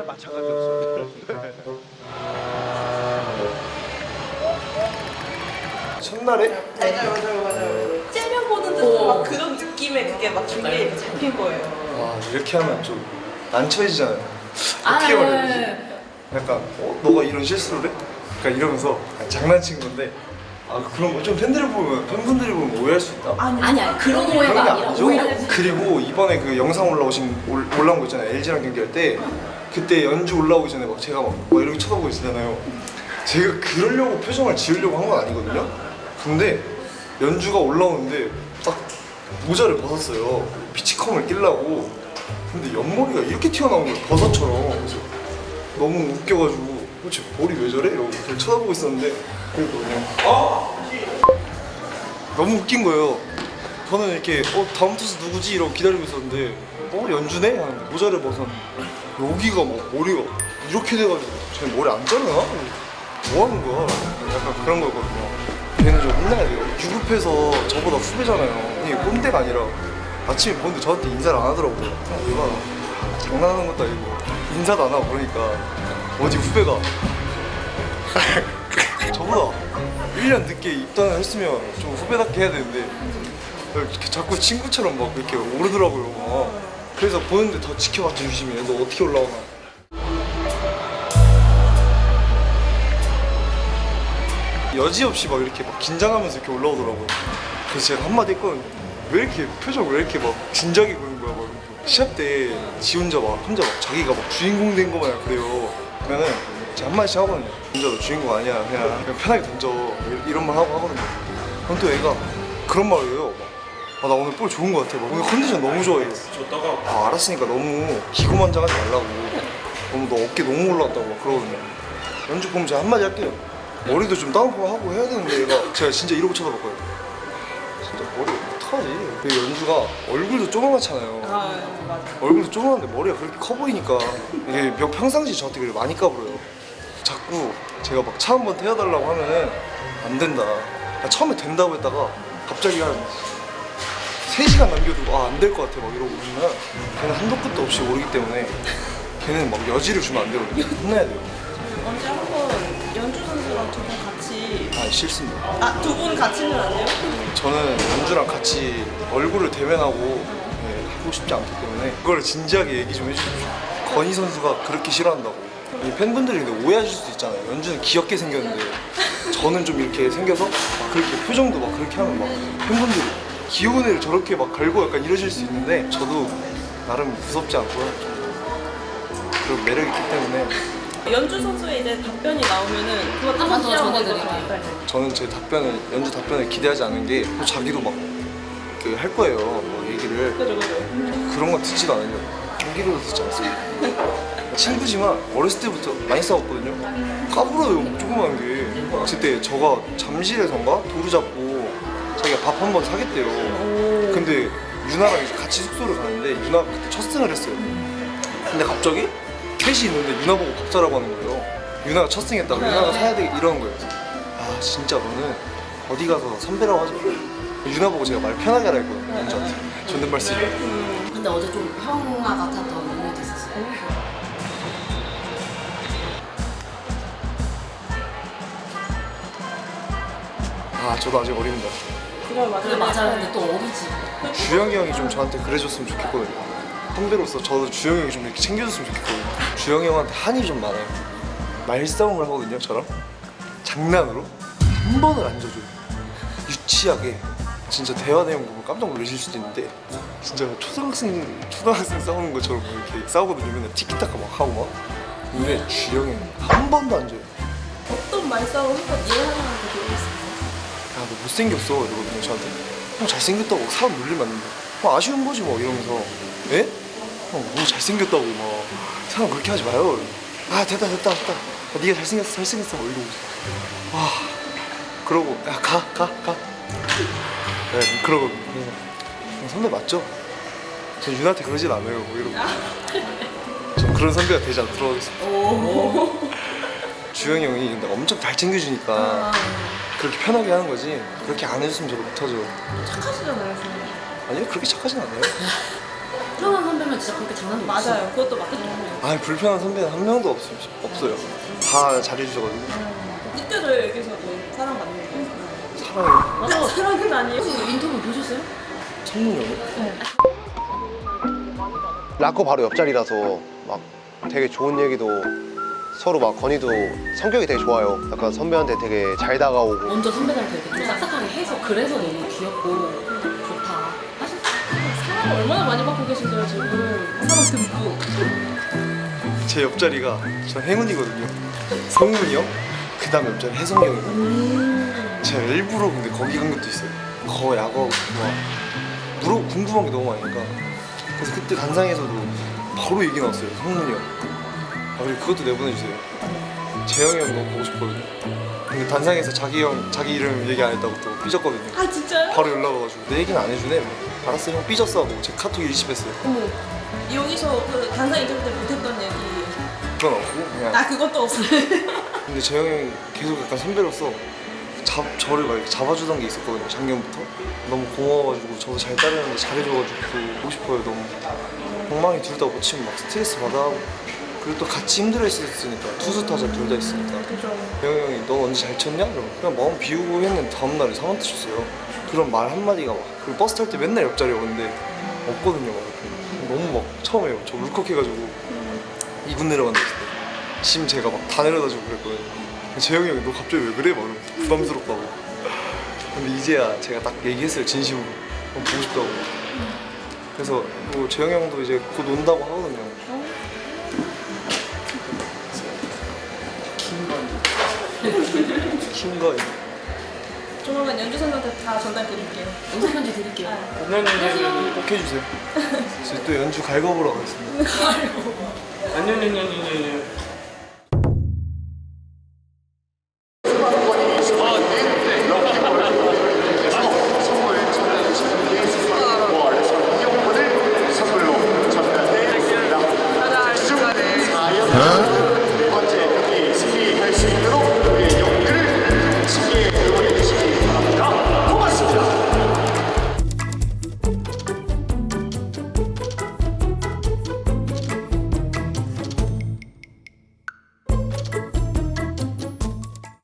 잘 마찬가지였어요. 첫날에 맞아요, 맞아요, 맞아요. 째려보는 듯한 막 그런 느낌의 그게 막 중계에 잡힌 거예요. 와 이렇게 하면 좀 난처해지잖아요. 아, 어떻게 네. 말해야 되지? 약간 어? 너가 이런 실수를 해? 약간 이러면서 그냥 장난친 건데 아 그런 거 좀 팬들이 보면 팬분들이 보면 오해할 수 있다. 아니 아니 그런 그런 오해가 게 아니라. 오히려 그리고 이번에 그 영상 올라오신 올, 올라온 거 있잖아요. LG랑 경기할 때 그때 연주 올라오기 전에 막 제가 막, 막 이렇게 쳐다보고 있었잖아요. 제가 그러려고 표정을 지으려고 한 건 아니거든요. 근데 연주가 올라오는데 딱 모자를 벗었어요. 피치컴을 끼려고. 근데 옆머리가 이렇게 튀어나온 거예요. 버섯처럼. 그래서 너무 웃겨가지고 도대체 머리 왜 저래? 이러고 그걸 쳐다보고 있었는데 그래도 그냥 너무 웃긴 거예요. 저는 이렇게 어 다음 투수 누구지 이러고 기다리고 있었는데 어 연주네 하는데 모자를 벗었는데 여기가 막 머리가 이렇게 돼가지고 제 머리 안 자르나? 뭐 하는 거야? 약간 그런 거거든요. 걔는 좀 혼나야 돼요. 유급해서 저보다 후배잖아요. 이게 꼰대가 아니라 아침에 보는데 저한테 인사를 안 하더라고요. 얘가 장난하는 것도 아니고 인사도 안 하고 그러니까 어디 후배가 저보다 1년 늦게 입단을 했으면 좀 후배답게 해야 되는데 자꾸 친구처럼 막 이렇게 오르더라고요. 막. 그래서 보는데 더 지켜봐 주시면 너 어떻게 올라오나. 여지없이 막 이렇게 막 긴장하면서 이렇게 올라오더라고요. 그래서 제가 한마디 했거든요. 왜 이렇게 표정 왜 이렇게 막 진작에 보는 거야? 막 이러면서. 시합 때 지 혼자 막 혼자 막 자기가 막 주인공 된 거 마냥 그래요. 그러면은 제가 한마디씩 하거든요. 혼자 너 주인공 아니야. 그냥, 그냥 편하게 던져. 이- 이런 말 하고 하거든요. 그럼 또 얘가 그런 말을 해요. 막, 아, 나 오늘 볼 좋은 거 같아. 막, 오늘 컨디션 너무 좋아해. 아, 알았으니까 너무 기고만장하지 말라고. 너무 너 어깨 너무 올라왔다고 막 그러거든요. 연주 보면 제가 한마디 할게요. 머리도 좀 다운펌 하고 해야 되는데 얘가 제가 진짜 이러고 쳐다봤거든요. 진짜 머리 어떡하지? 그 연주가 얼굴도 조그맣잖아요. 아, 맞아. 얼굴도 조그만데 머리가 그렇게 커 보이니까 이게 몇 평상시 저한테 그렇게 많이 까불어요. 자꾸 제가 막 차 한 번 태워달라고 하면은 안 된다. 나 처음에 된다고 했다가 갑자기 한 3시간 남겨두고 아 안 될 것 같아 막 이러고 오면 걔는 한도 끝도 없이 오르기 때문에 걔는 막 여지를 주면 안 되거든요. 혼내야 돼요. 언제 한 번 연주 선수랑 두 분 같이 아 싫습니다. 아 두 분 같이는 안 돼요? 저는 연주랑 같이 얼굴을 대면하고 네, 하고 싶지 않기 때문에 그걸 진지하게 얘기 좀 해주십시오. 건희 선수가 그렇게 싫어한다고. 이 팬분들이 근데 오해하실 수도 있잖아요. 연주는 귀엽게 생겼는데 저는 좀 이렇게 생겨서 막 그렇게 표정도 막 그렇게 하면 막 팬분들이 애를 저렇게 막 갈고 약간 이러실 수 있는데 저도 나름 무섭지 않고요. 좀 그런 매력 있기 때문에 연주 선수의 이제 답변이 나오면은 그거 한번 더 전해드릴게요. 네. 저는 제 답변을 연주 답변을 기대하지 않은 게또 자기도 막그할 거예요. 뭐 얘기를 그죠 그죠. 그런 거 듣지도 않으요 경기로도 듣지 않습니다. 친구지만 어렸을 때부터 많이 싸웠거든요. 까불어요, 뭐 조그만 게. 그때 저가 잠실에선가 도루 잡고 밥 한 번 사겠대요. 근데 유나랑 이제 같이 숙소를 가는데 유나가 그때 첫 승을 했어요. 근데 갑자기 셋이 있는데 유나 보고 밥 사라고 하는 거예요. 유나가 첫 승했다고 유나가 사야 돼 이러는 거예요. 아 진짜 너는 어디 가서 선배라고 하지 마. 유나 보고 제가 말 편하게 하라 했거든요. 연주한테 존댓말 쓰지 말고. 근데 어제 좀 형아 같았던 모멘트 있었어요. 아 저도 아직 어립니다. 그래 맞아요. 그래 맞아요. 근데 또 어리지. 주영이 형이 좀 저한테 그래줬으면 좋겠거든요. 선배로서 저도 주영이 형이 좀 이렇게 챙겨줬으면 좋겠거든요. 주영이 형한테 한이 좀 많아요. 말싸움을 하거든요, 저랑. 장난으로 한 번을 안 져줘요. 유치하게. 진짜 대화 내용 보면 깜짝 놀라실 수도 있는데 진짜 초등학생 초등학생 싸우는 것처럼 이렇게 싸우거든요. 맨날 티키타카 막 하고 막. 근데 주영이 형은 한 번도 안 져요. 어떤 말싸움 한번 이해하는 너 못생겼어. 이러거든요, 저한테. 형, 잘생겼다고 사람 놀리면 안 된다. 형, 아쉬운 거지, 뭐, 이러면서. 예? 형, 뭐 잘생겼다고, 막. 사람 그렇게 하지 마요. 아, 됐다, 됐다, 됐다. 아, 네가 잘생겼어, 잘생겼어. 막 이러고. 와. 그러고, 야, 가, 가, 가. 네, 그러거든요. 그래서, 형, 선배 맞죠? 전 윤한테 그러진 않아요. 뭐 이러고. 전 그런 선배가 되지 않도록 하겠습니다. 주영이 형이 근데 엄청 잘 챙겨주니까 그렇게 편하게 하는 거지 그렇게 안 해줬으면 저도 못하죠 착하시잖아요. 아니요 그렇게 착하진 않아요 불편한 선배면 진짜 그렇게 장난이 없어. 맞아요. 그것도 맞죠. 아 불편한 선배는 한 명도 없어요. 없어요. 다 잘해주셔가지고 느껴져요 여기서도 사랑받는 게. 사랑해요. 맞아. 사랑은 아니에요. 혹시 인터뷰 보셨어요? 천문이요? 라코 바로 옆자리라서 막 되게 좋은 얘기도 서로 막 건이도 성격이 되게 좋아요. 약간 선배한테 되게 잘 다가오고 먼저 선배들한테 이렇게 좀 싹싹하게 해서 그래서 너무 귀엽고 좋다. 사실 사랑 얼마나 많이 받고 계신데요 지금. 사랑 듬뿍. 제 옆자리가 저 행운이거든요. 성문이 형, 그 다음 옆자리 혜성이 형이거든요. 제가 일부러 근데 거기 간 것도 있어요. 거 야거 막 물어 궁금한 게 너무 많으니까. 그래서 그때 단상에서도 바로 얘기 나왔어요. 성문이 형. 아 그리고 그것도 내보내주세요. 재영이 형 너무 보고 싶거든요. 근데 단상에서 자기 형 자기 이름 얘기 안 했다고 또 삐졌거든요. 아 진짜요? 바로 연락 와가지고 내 얘기는 안 해주네. 알았어 형 삐졌어 하고 제 카톡 일십했어요. 어머. 여기서 그 단상 인터뷰 때 못했던 얘기. 그건 없고 그냥 아 그것도 없어요. 근데 재영이 형이 계속 약간 선배로서 잡, 저를 막 이렇게 잡아주던 게 있었거든요 작년부터 너무 고마워가지고 저도 잘 따르는데 잘해줘가지고 보고 싶어요 너무 엉망이 둘다못 치면 막 스트레스 받아 그리고 또 같이 힘들어 했으니까 투수 타자 둘 다 있으니까. 재영이 형이 너 언제 잘 쳤냐? 그럼 그냥 마음 비우고 했는데 다음날에 3한테 쳤어요. 그런 말 한마디가 막 그리고 버스 탈 때 맨날 옆자리에 오는데 없거든요 막 너무 막 처음에 저 울컥해가지고 이군 내려간다 했을 때심 제가 막 다 내려다주고 그랬거든요. 재영이 형이 너 갑자기 왜 그래? 막 이러면서 부담스럽다고. 근데 이제야 제가 딱 얘기했어요 진심으로. 보고 싶다고. 그래서 뭐 재영이 형도 이제 곧 온다고 하거든요 킹거이 조만간 연주생한테 다 전달 드릴게요. 영상 편지 드릴게요. 네네네 꼭 해주세요 저희 또 연주 갈거보러 가겠습니다 아니요, 아니요, 아니요, 아니요.